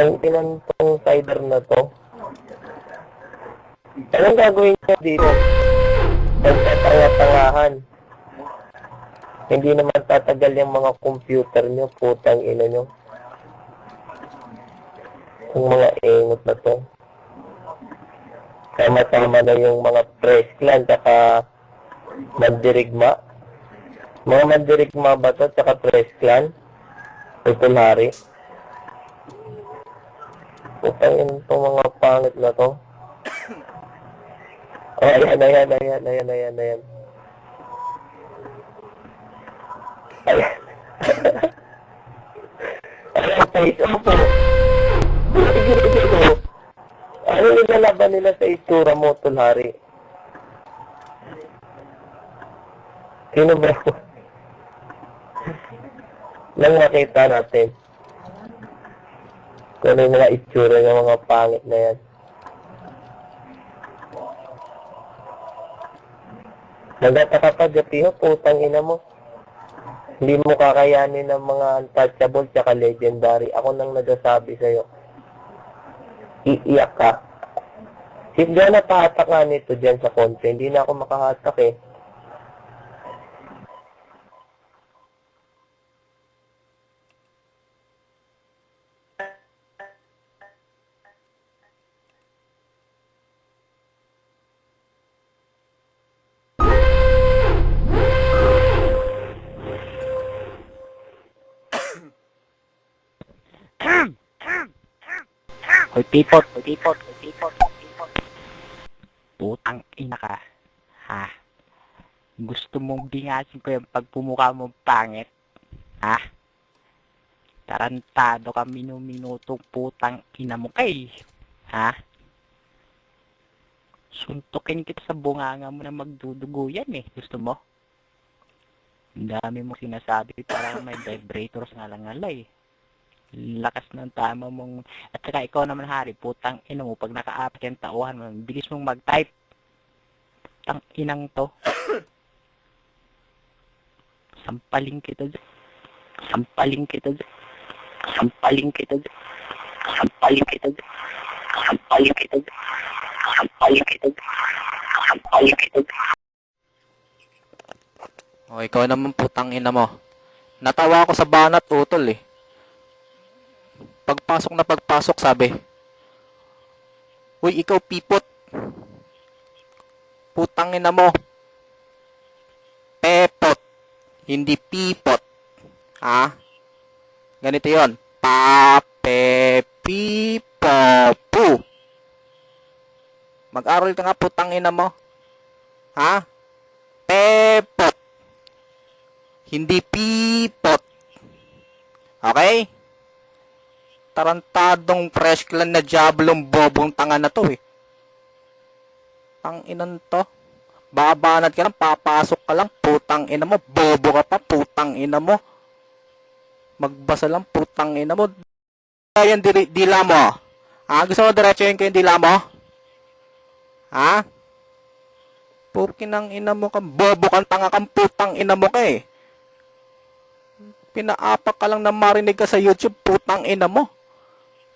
Ang pinantong cider na to. Anong gagawin niya dito? Pagtatanga-tangahan. Hindi naman tatagal yung mga computer nyo, putang ina nyo. Yung mga ingot na to. Tama-tama na yung mga press clan, tsaka mandirigma. Mga mandirigma ba to, tsaka press clan? Ito hari. Putang ina itong mga pangit na to. Oh, ayan, ayan, ayan, ayan, ayan, ayan. Ayan. ayan, face opo. Ano nilalaban nila sa istura mo, Tulhari? Sino ba? Nang makita natin. Kung ano yung mga itsura ng mga pangit na yan. Nagtataka pa, Japiho, putang ina mo. Hindi mo kakayanin ng mga untouchable tsaka legendary. Ako nang nagsasabi sa'yo. Iiyak ka. Si John napahatak nga nito dyan sa konti. Hindi na ako makahatak eh. Hoy, pipot, hoy, pipot, hoy, pipot, hoy, pipot. Putang ina ka. Ha? Gusto mong bingasin ko yung pagpumukha mong pangit? Ha? Tarantado ka minuminutong putang ina mo kay. Ha? Suntukin kita sa bunganga mo na magdudugo yan eh. Gusto mo? Ang dami mo sinasabi parang may vibrators nga lang alay. Lakas ng tama mong at saka ikaw naman, Hari, putang ina mo, pag naka-apat yung tauhan mo, bilis mong mag-type. Putang inang to. Sampaling kita dyan. Sampaling kita dyan. Sampaling kita dyan. Sampaling kita dyan. Sampaling kita dyan. Sampaling kita dyan. Sampaling kita dyan. O, ikaw naman putang ina mo. Natawa ako sa banat utol eh. Pagpasok na pagpasok sabi. Uy, ikaw pipot. Putang ina mo. Pepot. Hindi pipot. Ha? Ganito yon. Pape pipopu. Mag-aral ka nga putang ina mo. Ha? Pepot. Hindi pipot. Okay? Tarantadong fresh clan na diablong bobong tanga na to eh. Ang inan to. Babanat ka lang, papasok ka lang, putang ina mo, bobo ka pa, putang ina mo. Magbasa lang, putang ina mo. Yan, dili, dila mo. Ha? Gusto mo diretso yun ko yung dila mo? Ha? Pukin ang ina mo ka, bobo kang tanga kang putang ina mo ka eh. Pinaapak ka lang na marinig ka sa YouTube, putang ina mo.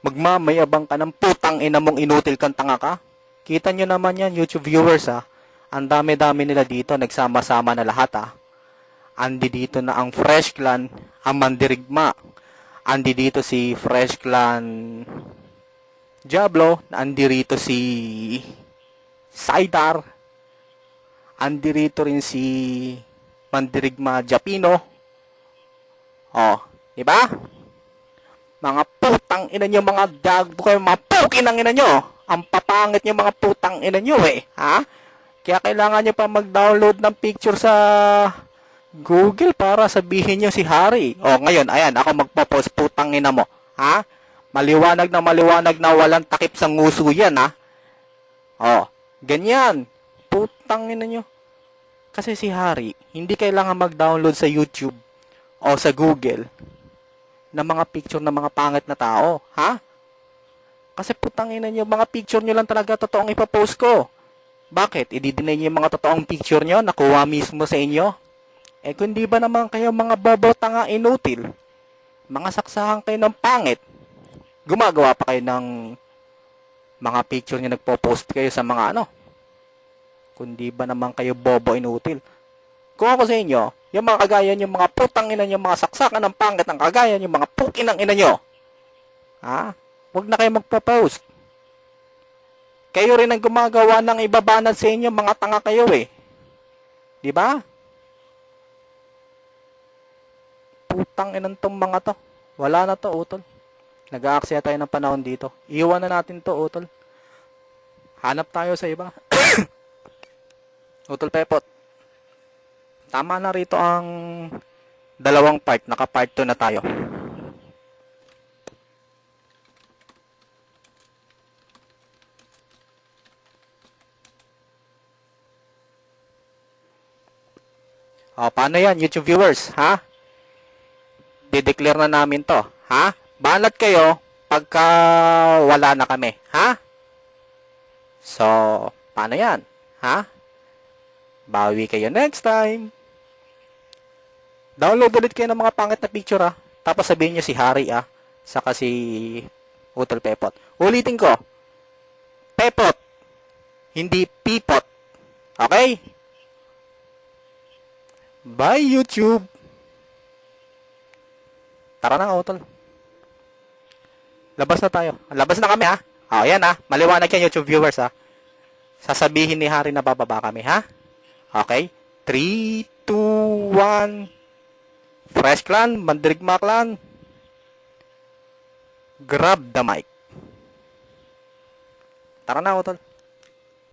Magmamayabang ka ng putang ina mong inutil kang tanga ka. Kita nyo naman yan, YouTube viewers ha. Ang dami-dami nila dito, nagsama-sama na lahat ha. Andi dito na ang Fresh Clan, ang Mandirigma. Andi dito si Fresh Clan Diablo. Andi rito si Saidar. Andi rito rin si Mandirigma Japino. Oh, di ba? Mga putang ina nyo, mga gagbo kayo, mga pukin ang ina nyo. Ang papangit nyo, mga putang ina nyo eh. Ha? Kaya kailangan nyo pa mag-download ng picture sa Google para sabihin nyo si Harry. O, ngayon, ayan, ako magpo-post putang ina mo. Ha? Maliwanag na maliwanag na walang takip sa nguso yan, ha? O, ganyan. Putang ina nyo. Kasi si Harry, hindi kailangan mag-download sa YouTube o sa Google ng mga picture ng mga pangit na tao, ha? Kasi putang ina nyo, mga picture nyo lang talaga totoong ipapost ko. Bakit? I-deny nyo yung mga totoong picture nyo, nakuha mismo sa inyo? Eh kung di ba naman kayo mga bobo tanga inutil, mga saksahan kayo ng pangit, gumagawa pa kayo ng mga picture nyo nagpo-post kayo sa mga ano. Kundi ba naman kayo bobo inutil. Kung ako sa inyo, yung mga kagaya nyo, mga putang ina nyo, mga saksakan ng pangit ng kagaya nyo, mga pukin ng ina nyo. Ha? Huwag na kayo magpo-post. Kayo rin ang gumagawa ng ibabanat sa inyo, mga tanga kayo eh. Di ba? Putang inang tong mga to. Wala na to, utol. Nag-aaksaya tayo ng panahon dito. Iwan na natin to, utol. Hanap tayo sa iba. utol Pepot. Tama na rito ang dalawang part. Naka-part 2 na tayo. O, paano yan, YouTube viewers, ha? Dideclare na namin to, ha? Banat kayo pagka wala na kami, ha? So, paano yan, ha? Bawi kayo next time. Download ulit kayo ng mga pangit na picture, ha? Tapos sabihin nyo si Harry, ah. Saka si Utol Pepot. Ulitin ko. Pepot. Hindi Pipot. Okay? Bye, YouTube! Tara na, Utol. Labas na tayo. Labas na kami, ha? O, yan, ha? Maliwanag yan, YouTube viewers, ha? Sasabihin ni Harry na bababa kami, ha? Okay? 3, 2, 1. Fresh Clan, Mandirigma Clan. Grab the mic. Tara na, Utol.